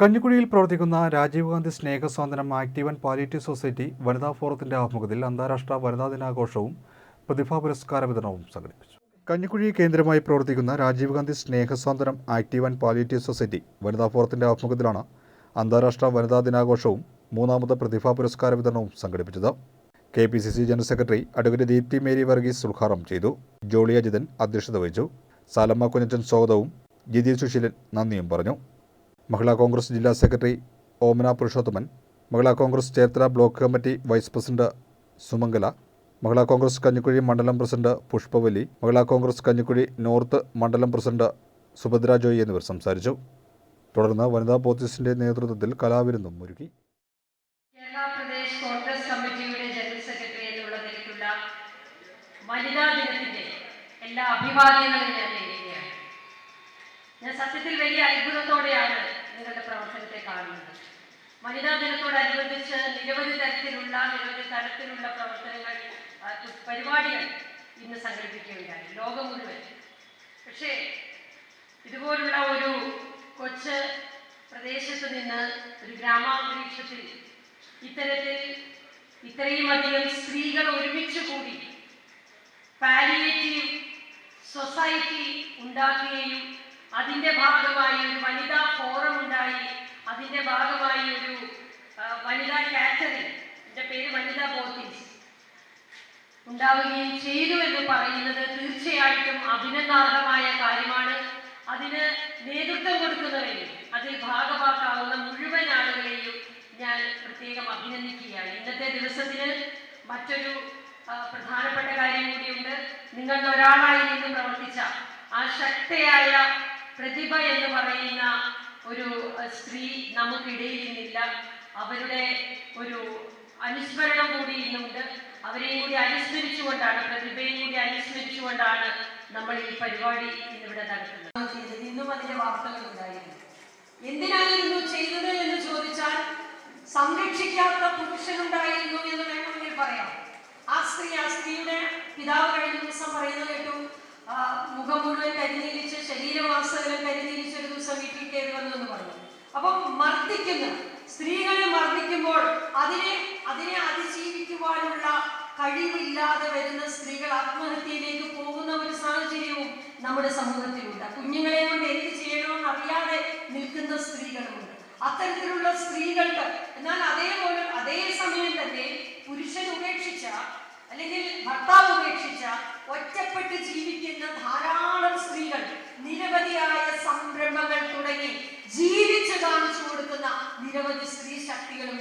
കഞ്ഞിക്കുഴിയിൽ പ്രവർത്തിക്കുന്ന രാജീവ് ഗാന്ധി സ്നേഹസ്വാതന്ത്ര്യം active and palliative society വനിതാ ഫോറത്തിന്റെ ആഭിമുഖ്യത്തിൽ അന്താരാഷ്ട്ര വനിതാ ദിനാഘോഷവും പ്രതിഭാ പുരസ്കാര വിതരണവും സംഘടിപ്പിച്ചു. കഞ്ഞിക്കുഴി കേന്ദ്രമായി പ്രവർത്തിക്കുന്ന രാജീവ് ഗാന്ധി സ്നേഹസ്വാതന്ത്ര്യം ആക്റ്റീവ് ആൻഡ് പാലിയേറ്റീവ് സൊസൈറ്റി വനിതാ ഫോറത്തിന്റെ ആഭിമുഖ്യത്തിലാണ് അന്താരാഷ്ട്ര വനിതാ ദിനാഘോഷവും മൂന്നാമത് പ്രതിഭാ പുരസ്കാര വിതരണവും സംഘടിപ്പിച്ചത്. K P C C general secretary advocate Deepthi Mary Varghese ഉദ്ഘാടനം ചെയ്തു. ജോളി അജിതൻ അധ്യക്ഷത വഹിച്ചു. സാലമ്മ കുഞ്ഞച്ചൻ സ്വാഗതവും ജിതി സുശീലൻ നന്ദിയും പറഞ്ഞു. മഹിളാ കോൺഗ്രസ് ജില്ലാ secretary Omana Purushothaman Mahila Congress Cherthala block committee vice president Sumangala Mahila Congress Kanjikuzhi മണ്ഡലം പ്രസിഡന്റ് പുഷ്പവലി മഹിളാ കോൺഗ്രസ് കഞ്ഞിക്കുഴി നോർത്ത് മണ്ഡലം പ്രസിഡന്റ് സുഭദ്ര ജോയി എന്നിവർ സംസാരിച്ചു. തുടർന്ന് വനിതാ പോത്തീസിന്റെ നേതൃത്വത്തിൽ കലാവിരുന്നും ഒരുക്കി. വനിതാ എല്ലാ അഭിവാദ്യങ്ങളും ഞാൻ ഞാൻ സത്യത്തിൽ വലിയ അത്ഭുതത്തോടെയാണ് നിങ്ങളുടെ പ്രവർത്തനത്തെ കാണുന്നത് വനിതാ ദിനത്തോടനുബന്ധിച്ച് നിരവധി തരത്തിലുള്ള നിരവധി തരത്തിലുള്ള പ്രവർത്തനങ്ങൾ പരിപാടികൾ ഇന്ന് സംഘടിപ്പിക്കുകയുണ്ടായി ലോകം മുഴുവൻ. പക്ഷേ ഇതുപോലുള്ള ഒരു കൊച്ച് പ്രദേശത്ത് നിന്ന് ഒരു ഗ്രാമാന്തരീക്ഷത്തിൽ ഇത്തരത്തിൽ ഇത്രയും അധികം സ്ത്രീകൾ ഒരുമിച്ച് കൂടി പാലിയേറ്റീവ് സൊസൈറ്റി ഉണ്ടാക്കുകയും അതിന്റെ ഭാഗമായി ഒരു വനിതാ ഫോറം ഉണ്ടായി. അതിന്റെ ഭാഗമായി ഒരു വനിതാ കാറ്ററിംഗ്. പേര് വനിതാ ബോട്ടിംഗ് ഉണ്ടാവുകയും ചെയ്തു എന്ന് പറയുന്നത് തീർച്ചയായിട്ടും അഭിനന്ദാർഹമായ കാര്യമാണ്. അതിന് നേതൃത്വം കൊടുക്കുന്നവരെയും അതിൽ ഭാഗമാക്കാവുന്ന മുഴുവൻ ആളുകളെയും ഞാൻ പ്രത്യേകം അഭിനന്ദിക്കുകയാണ്. ഇന്നത്തെ ദിവസത്തിന് മറ്റൊരു പ്രധാനപ്പെട്ട കാര്യം കൂടിയുണ്ട്. നിങ്ങളിൽ ഒരാളായി നിന്ന് പ്രവർത്തിച്ച ആ ശക്തയായ പ്രതിഭ എന്ന് പറയുന്ന ഒരു സ്ത്രീ നമുക്കിടയിൽ നിന്നില്ല അവരുടെ ഒരു അനുസ്മരണം കൂടി ഇന്നുണ്ട്. അവരെയും കൂടി അനുസ്മരിച്ചുകൊണ്ടാണ് പ്രതിഭയും കൂടി അനുസ്മരിച്ചുകൊണ്ടാണ് നമ്മൾ ഈ പരിപാടി ഇന്നിവിടെ നടത്തുന്നത്. ഇന്നും അതിന്റെ വാർത്തകൾ ഉണ്ടായിരുന്നു. എന്തിനായിരുന്നു ചെയ്തത് എന്ന് ചോദിച്ചാൽ സംരക്ഷിക്കാത്ത പുരുഷനുണ്ടായിരുന്നു എന്ന് വേണമെങ്കിൽ പറയാം. ആ സ്ത്രീ ആ സ്ത്രീയുടെ പിതാവ് കഴിഞ്ഞ ദിവസം പറയുന്നത് കേട്ടു മുഖം മുഴുവൻ കരിനീലിച്ച് ശരീരമാസകലം കരിനീലിച്ച് ഒരു ദിവസം വീട്ടിൽ കയറി വന്നു എന്ന് പറഞ്ഞു. അപ്പം മർദ്ദിക്കുന്ന സ്ത്രീകളെ മർദ്ദിക്കുമ്പോൾ അതിനെ അതിനെ അതിജീവിക്കുവാനുള്ള കഴിവില്ലാതെ വരുന്ന സ്ത്രീകൾ ആത്മഹത്യയിലേക്ക് പോകുന്ന ഒരു സാഹചര്യവും നമ്മുടെ സമൂഹത്തിലുണ്ട്. കുഞ്ഞുങ്ങളെ കൊണ്ട് എന്ത് ചെയ്യണമെന്ന് അറിയാതെ നിൽക്കുന്ന സ്ത്രീകളുണ്ട് അത്തരത്തിലുള്ള സ്ത്രീകൾക്ക് എന്നാൽ അതേപോലെ അതേ സമയം തന്നെ പുരുഷൻ ഉപേക്ഷിച്ച അല്ലെങ്കിൽ ഭർത്താവ് ഒറ്റപ്പെട്ട് ജീവിക്കുന്ന ധാരാളം സ്ത്രീകൾ നിരവധിയായ സംരംഭങ്ങൾ തുടങ്ങി ജീവിച്ച് കാണിച്ചു കൊടുക്കുന്ന നിരവധി സ്ത്രീ ശക്തികളും